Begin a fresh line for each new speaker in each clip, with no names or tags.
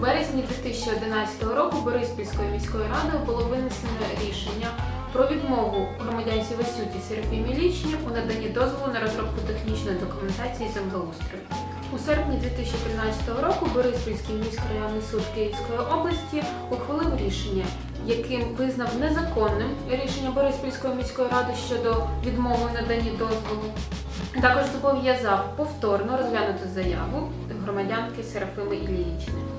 березні 2011 року Бориспільською міською радою було винесено рішення про відмову громадянці Васюті Серафімі Лічні у наданні дозволу на розробку технічної документації землеустрою. У серпні 2013 року Бориспільський міськрайонний суд Київської області ухвалив рішення, яким визнав незаконним рішення Бориспільської міської ради щодо відмови у наданні дозволу. Також зобов'язав повторно розглянути заяву громадянки Серафими Іллічної.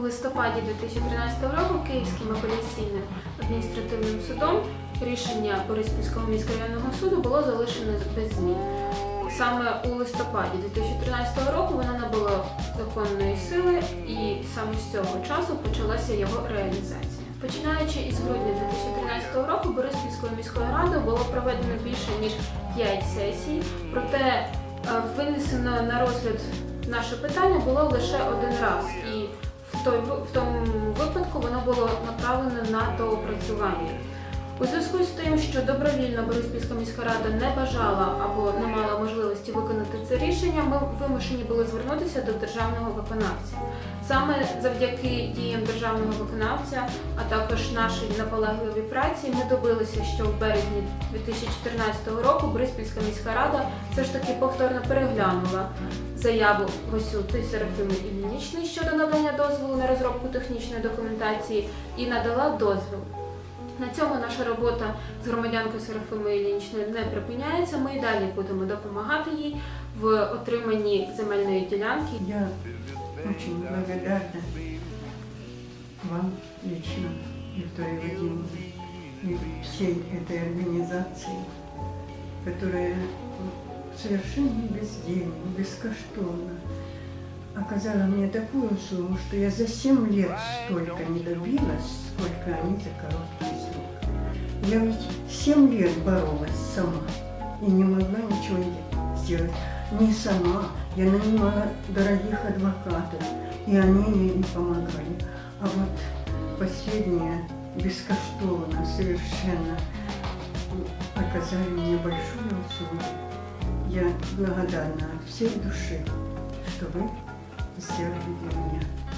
У листопаді 2013 року Київським апеляційним адміністративним судом рішення Бориспільського міськрайонного суду було залишено без змін. Саме у листопаді 2013 року вона набула законної сили, і саме з цього часу почалася його реалізація. Починаючи із грудня 2013 року Бориспільською міською радою було проведено більше ніж 5 сесій, проте е, винесено на розгляд наше питання було лише один раз, і в, той, в тому випадку воно було направлено на доопрацювання. У зв'язку з тим, що добровільно Бориспільська міська рада не бажала або не мала можливості виконати це рішення, ми вимушені були звернутися до державного виконавця. Саме завдяки діям державного виконавця, а також нашій наполегливій праці, ми добилися, що в березні 2014 року Бориспільська міська рада все ж таки повторно переглянула заяву Васюти Серафими надання дозволу на розробку технічної документації і надала дозвіл. На цьому наша робота з громадянкою Серафимою Іллінічною не припиняється. Ми і далі будемо допомагати їй в отриманні земельної ділянки.
Я очень благодарна вам лично, Виктория Владимировна, и всей этой организации, которая совершенно бездельно, бескоштовно оказала мне такую сумму, что я за 7 лет столько не добилась, сколько они за короткий срок. Я ведь 7 лет боролась сама и не могла ничего сделать. Не сама. Я нанимала дорогих адвокатов, и они мне не помогали. А вот последние бескоштовно совершенно оказали мне большую услугу. Я благодарна всей души, что вы для меня.